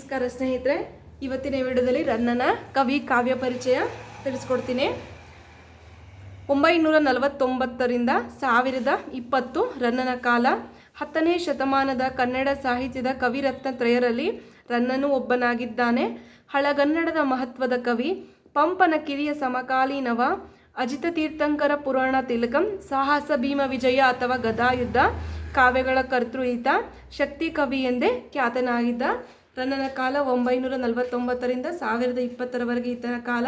ನಮಸ್ಕಾರ ಸ್ನೇಹಿತರೆ, ಇವತ್ತಿನ ವಿಡಿಯೋದಲ್ಲಿ ರನ್ನನ ಕವಿ ಕಾವ್ಯ ಪರಿಚಯ ತಿಳಿಸ್ಕೊಡ್ತೀನಿ. ಒಂಬೈನೂರ ನಲವತ್ತೊಂಬತ್ತರಿಂದ ಸಾವಿರದ ಇಪ್ಪತ್ತು ರನ್ನನ ಕಾಲ, ಹತ್ತನೇ ಶತಮಾನದ ಕನ್ನಡ ಸಾಹಿತ್ಯದ ಕವಿರತ್ನ ತ್ರಯರಲ್ಲಿ ರನ್ನನು ಒಬ್ಬನಾಗಿದ್ದಾನೆ. ಹಳಗನ್ನಡದ ಮಹತ್ವದ ಕವಿ, ಪಂಪನ ಕಿರಿಯ ಸಮಕಾಲೀನವ, ಅಜಿತ ತೀರ್ಥಂಕರ ಪುರಾಣ ತಿಲಕಂ, ಸಾಹಸ ಭೀಮ ವಿಜಯ ಅಥವಾ ಗದಾಯುದ್ಧ ಕಾವ್ಯಗಳ ಕರ್ತೃ ಈತ ಶಕ್ತಿ ಕವಿ ಎಂದೇ ಖ್ಯಾತನಾಗಿದ್ದ ರನ್ನನ ಕಾಲ ಒಂಬೈನೂರ ನಲವತ್ತೊಂಬತ್ತರಿಂದ ಸಾವಿರದ ಇಪ್ಪತ್ತರವರೆಗೆ ಈತನ ಕಾಲ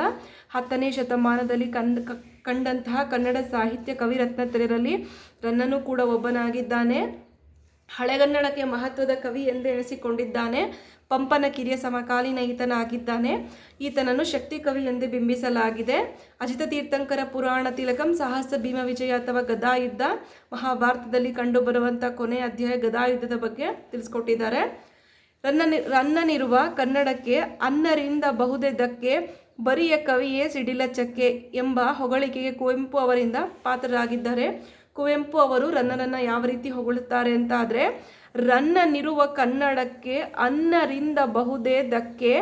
ಹತ್ತನೇ ಶತಮಾನದಲ್ಲಿ ಕಂಡ ಕ- ಕಂಡಂತಹ ಕನ್ನಡ ಸಾಹಿತ್ಯ ಕವಿರತ್ನತ್ರರಲ್ಲಿ ರನ್ನನು ಕೂಡ ಒಬ್ಬನಾಗಿದ್ದಾನೆ. ಹಳೆಗನ್ನಡಕ್ಕೆ ಮಹತ್ವದ ಕವಿ ಎಂದು ಎನಿಸಿಕೊಂಡಿದ್ದಾನೆ ಪಂಪನ ಕಿರಿಯ ಸಮಕಾಲೀನ ಈತನಾಗಿದ್ದಾನೆ. ಈತನನ್ನು ಶಕ್ತಿ ಕವಿ ಎಂದು ಬಿಂಬಿಸಲಾಗಿದೆ. ಅಜಿತ ತೀರ್ಥಂಕರ ಪುರಾಣ ತಿಲಕಂ, ಸಾಹಸ ಭೀಮ ವಿಜಯ ಅಥವಾ ಗದಾಯುದ್ಧ ಮಹಾಭಾರತದಲ್ಲಿ ಕಂಡುಬರುವಂಥ ಕೊನೆಯ ಅಧ್ಯಾಯ ಗದಾಯುದ್ಧದ ಬಗ್ಗೆ ತಿಳಿಸ್ಕೊಟ್ಟಿದ್ದಾರೆ. ರನ್ನನಿ ರನ್ನನಿರುವ ಕನ್ನಡಕ್ಕೆ ಅನ್ನರಿಂದ ಬಹುದೆದಕ್ಕೆ ಬರಿಯ ಕವಿಯೇ ಸಿಡಿಲ ಚಕ್ಕೆ ಎಂಬ ಹೊಗಳಿಕೆಗೆ ಕುವೆಂಪು ಅವರಿಂದ ಪಾತ್ರರಾಗಿದ್ದಾರೆ. ಕುವೆಂಪು ಅವರು ರನ್ನನನ್ನು ಯಾವ ರೀತಿ ಹೊಗಳುತ್ತಾರೆ ಅಂತ ಆದರೆ ರನ್ನನಿರುವ ಕನ್ನಡಕ್ಕೆ ಅನ್ನರಿಂದ ಬಹುದೇ ದಕ್ಕೆ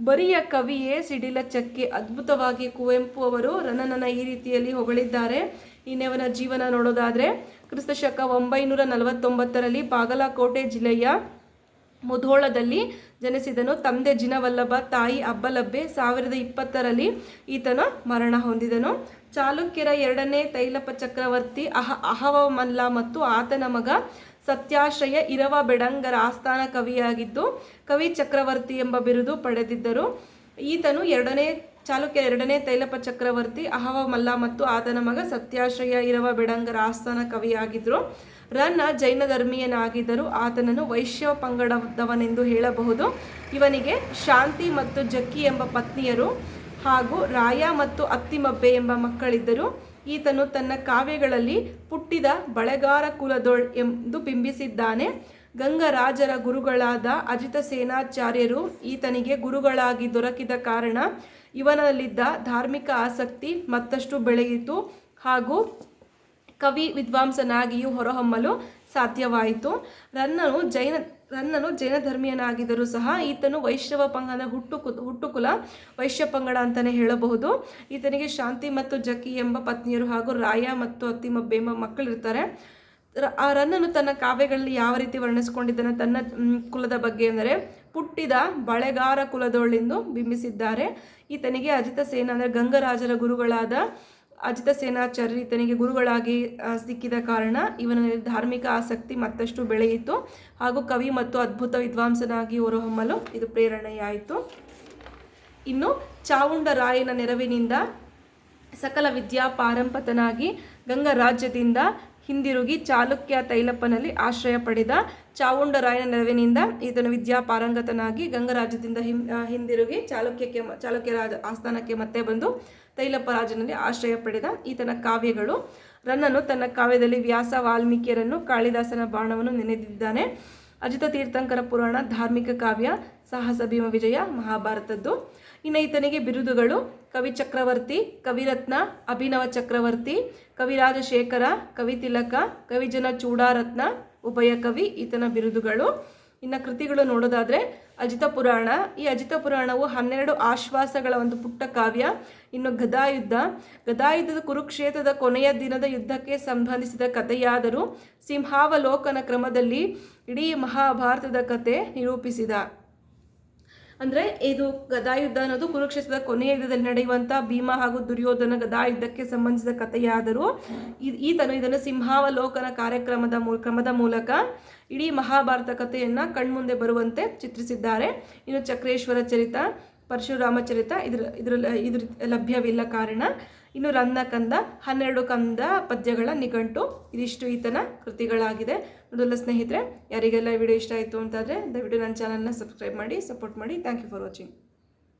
ಬರಿಯ ಕವಿಯೇ ಸಿಡಿಲ ಚಕ್ಕೆ ಅದ್ಭುತವಾಗಿ ಕುವೆಂಪು ಅವರು ರನ್ನನನ್ನ ಈ ರೀತಿಯಲ್ಲಿ ಹೊಗಳಿದ್ದಾರೆ. ಇನ್ನೇವನ ಜೀವನ ನೋಡೋದಾದರೆ, ಕ್ರಿಸ್ತಶಕ ಒಂಬೈನೂರ ನಲವತ್ತೊಂಬತ್ತರಲ್ಲಿ ಬಾಗಲಕೋಟೆ ಜಿಲ್ಲೆಯ ಮುಧೋಳದಲ್ಲಿ ಜನಿಸಿದನು. ತಂದೆ ಜಿನವಲ್ಲಭ, ತಾಯಿ ಅಬ್ಬಲಬ್ಬೆ. ಸಾವಿರದ ಇಪ್ಪತ್ತರಲ್ಲಿ ಈತನ ಮರಣ ಹೊಂದಿದನು. ಚಾಲುಕ್ಯರ ಎರಡನೇ ತೈಲಪ ಚಕ್ರವರ್ತಿ ಅಹ ಅಹವ ಮಲ್ಲ ಮತ್ತು ಆತನ ಮಗ ಸತ್ಯಾಶ್ರಯ ಇರವ ಬೆಡಂಗರ ಆಸ್ಥಾನ ಕವಿಯಾಗಿದ್ದು, ಕವಿ ಚಕ್ರವರ್ತಿ ಎಂಬ ಬಿರುದು ಪಡೆದಿದ್ದರು. ಈತನು ಎರಡನೇ, ಚಾಲುಕ್ಯ ಎರಡನೇ ತೈಲಪ ಚಕ್ರವರ್ತಿ ಅಹವ ಮಲ್ಲ ಮತ್ತು ಆತನ ಮಗ ಸತ್ಯಾಶ್ರಯ ಇರವ ಬೆಡಂಗರ ಆಸ್ಥಾನ ಕವಿಯಾಗಿದ್ದರು ರನ್ನ ಜೈನ ಧರ್ಮೀಯನಾಗಿದ್ದರು ಆತನನ್ನು ವೈಶ್ಯ ಪಂಗಡದವನೆಂದು ಹೇಳಬಹುದು. ಇವನಿಗೆ ಶಾಂತಿ ಮತ್ತು ಜಕ್ಕಿ ಎಂಬ ಪತ್ನಿಯರು ಹಾಗೂ ರಾಯ ಮತ್ತು ಅತ್ತಿಮಬ್ಬೆ ಎಂಬ ಮಕ್ಕಳಿದ್ದರು. ಈತನು ತನ್ನ ಕಾವ್ಯಗಳಲ್ಲಿ ಪುಟ್ಟಿದ ಬಳೆಗಾರ ಕುಲದೊಳ್ ಎಂದು ಬಿಂಬಿಸಿದ್ದಾನೆ. ಗಂಗರಾಜರ ಗುರುಗಳಾದ ಅಜಿತ ಸೇನಾಚಾರ್ಯರು ಈತನಿಗೆ ಗುರುಗಳಾಗಿ ದೊರಕಿದ ಕಾರಣ ಇವನಲ್ಲಿದ್ದ ಧಾರ್ಮಿಕ ಆಸಕ್ತಿ ಮತ್ತಷ್ಟು ಬೆಳೆಯಿತು ಹಾಗೂ ಕವಿ ವಿದ್ವಾಂಸನಾಗಿಯೂ ಹೊರಹೊಮ್ಮಲು ಸಾಧ್ಯವಾಯಿತು. ರನ್ನನು ಜೈನ ರನ್ನನು ಜೈನ ಧರ್ಮೀಯನಾಗಿದ್ದರೂ ಸಹ ಈತನು ವೈಶ್ಯವ ಪಂಗಡ ಹುಟ್ಟು ಹುಟ್ಟುಕುಲ, ವೈಶ್ಯ ಪಂಗಡ ಅಂತಲೇ ಹೇಳಬಹುದು. ಈತನಿಗೆ ಶಾಂತಿ ಮತ್ತು ಜಕ್ಕಿ ಎಂಬ ಪತ್ನಿಯರು ಹಾಗೂ ರಾಯ ಮತ್ತು ಅತ್ತಿಮಬ್ಬೆ ಎಂಬ ಮಕ್ಕಳಿರ್ತಾರೆ. ಆ ರನ್ನನು ತನ್ನ ಕಾವ್ಯಗಳಲ್ಲಿ ಯಾವ ರೀತಿ ವರ್ಣಿಸಿಕೊಂಡಿದ್ದಾನೆ ತನ್ನ ಕುಲದ ಬಗ್ಗೆ ಅಂದರೆ ಪುಟ್ಟಿದ ಬಳೆಗಾರ ಕುಲದೊಳೆಂದು ಬಿಂಬಿಸಿದ್ದಾರೆ. ಈತನಿಗೆ ಅಜಿತ ಸೇನ ಅಂದರೆ ಗಂಗರಾಜರ ಗುರುಗಳಾದ ಅಜಿತ ಸೇನಾಚಾರ್ಯರು ಈತನಿಗೆ ಗುರುಗಳಾಗಿ ಸಿಕ್ಕಿದ ಕಾರಣ ಇವನಲ್ಲಿ ಧಾರ್ಮಿಕ ಆಸಕ್ತಿ ಮತ್ತಷ್ಟು ಬೆಳೆಯಿತು ಹಾಗೂ ಕವಿ ಮತ್ತು ಅದ್ಭುತ ವಿದ್ವಾಂಸನಾಗಿ ಹೊರಹೊಮ್ಮಲು ಇದು ಪ್ರೇರಣೆಯಾಯಿತು. ಇನ್ನು ಚಾವುಂಡ ರಾಯನ ನೆರವಿನಿಂದ ಸಕಲ ವಿದ್ಯಾ ಪಾರಂಪತನಾಗಿ ಗಂಗ ರಾಜ್ಯದಿಂದ ಹಿಂದಿರುಗಿ ಚಾಲುಕ್ಯ ತೈಲಪ್ಪನಲ್ಲಿ ಆಶ್ರಯ ಪಡೆದ ಚಾವುಂಡರಾಯನ ನೆರವಿನಿಂದ ಈತನು ವಿದ್ಯಾ ಪಾರಂಗತನಾಗಿ ಗಂಗರಾಜ್ಯದಿಂದ ಹಿಂದಿರುಗಿ ಚಾಲುಕ್ಯಕ್ಕೆ ಚಾಲುಕ್ಯ ರಾಜ ಆಸ್ಥಾನಕ್ಕೆ ಮತ್ತೆ ಬಂದು ತೈಲಪ್ಪ ರಾಜನಲ್ಲಿ ಆಶ್ರಯ ಪಡೆದ ಈತನ ಕಾವ್ಯಗಳು. ರನ್ನನು ತನ್ನ ಕಾವ್ಯದಲ್ಲಿ ವ್ಯಾಸ ವಾಲ್ಮೀಕಿಯರನ್ನು ಕಾಳಿದಾಸನ ಬಾಣವನ್ನು ನೆನೆದಿದ್ದಾನೆ. ಅಜಿತ ತೀರ್ಥಂಕರ ಪುರಾಣ, ಧಾರ್ಮಿಕ ಕಾವ್ಯ, ಸಾಹಸ ಭೀಮ ವಿಜಯ, ಮಹಾಭಾರತದ್ದು. ಇನ್ನು ಈತನಿಗೆ ಬಿರುದುಗಳು ಕವಿ ಚಕ್ರವರ್ತಿ ಕವಿರತ್ನ ಅಭಿನವ ಚಕ್ರವರ್ತಿ ಕವಿರಾಜ ಶೇಖರ ಕವಿ ತಿಲಕ ಕವಿಜನ ಚೂಡಾರತ್ನ ಉಭಯ ಕವಿ ಈತನ ಬಿರುದುಗಳು. ಇನ್ನು ಕೃತಿಗಳು ನೋಡೋದಾದರೆ ಅಜಿತ ಪುರಾಣ. ಈ ಅಜಿತ ಪುರಾಣವು ಹನ್ನೆರಡು ಆಶ್ವಾಸಗಳ ಒಂದು ಪುಟ್ಟ ಕಾವ್ಯ, ಇನ್ನು ಗದಾಯುದ್ಧ. ಗದಾಯುದ್ಧದ ಕುರುಕ್ಷೇತ್ರದ ಕೊನೆಯ ದಿನದ ಯುದ್ಧಕ್ಕೆ ಸಂಬಂಧಿಸಿದ ಕಥೆಯಾದರೂ ಸಿಂಹಾವಲೋಕನ ಕ್ರಮದಲ್ಲಿ ಇಡೀ ಮಹಾಭಾರತದ ಕತೆ ನಿರೂಪಿಸಿದ. ಅಂದರೆ ಇದು ಗದಾಯುದ್ಧ ಅನ್ನೋದು ಕುರುಕ್ಷೇತ್ರದ ಕೊನೆಯ ಯುದ್ಧದಲ್ಲಿ ನಡೆಯುವಂಥ ಭೀಮ ಹಾಗೂ ದುರ್ಯೋಧನ ಗದಾಯುದ್ಧಕ್ಕೆ ಸಂಬಂಧಿಸಿದ ಕಥೆಯಾದರೂ ಈತನು ಇದನ್ನು ಸಿಂಹಾವಲೋಕನ ಕಾರ್ಯಕ್ರಮದ ಮೂ ಕ್ರಮದ ಮೂಲಕ ಇಡೀ ಮಹಾಭಾರತ ಕಥೆಯನ್ನು ಕಣ್ಮುಂದೆ ಬರುವಂತೆ ಚಿತ್ರಿಸಿದ್ದಾರೆ. ಇನ್ನು ಚಕ್ರೇಶ್ವರ ಚರಿತ, ಪರಶುರಾಮ ಚರಿತ ಇದ್ರ ಇದ್ರ ಇದ್ರ, ಲಭ್ಯವಿಲ್ಲ ಕಾರಣ. ಇನ್ನು ರನ್ನ ಕಂದ, ಹನ್ನೆರಡು ಕಂದ ಪದ್ಯಗಳ ನಿಘಂಟು, ಇದಿಷ್ಟು ಈತನ ಕೃತಿಗಳಾಗಿದೆ. ಮೊದಲ ಸ್ನೇಹಿತರೆ, ಯಾರಿಗೆಲ್ಲ ವಿಡಿಯೋ ಇಷ್ಟ ಆಯಿತು ಅಂತಾದರೆ ದಯವಿಟ್ಟು ನನ್ನ ಚಾನಲ್ನ ಸಬ್ಸ್ಕ್ರೈಬ್ ಮಾಡಿ ಸಪೋರ್ಟ್ ಮಾಡಿ. Thank you for watching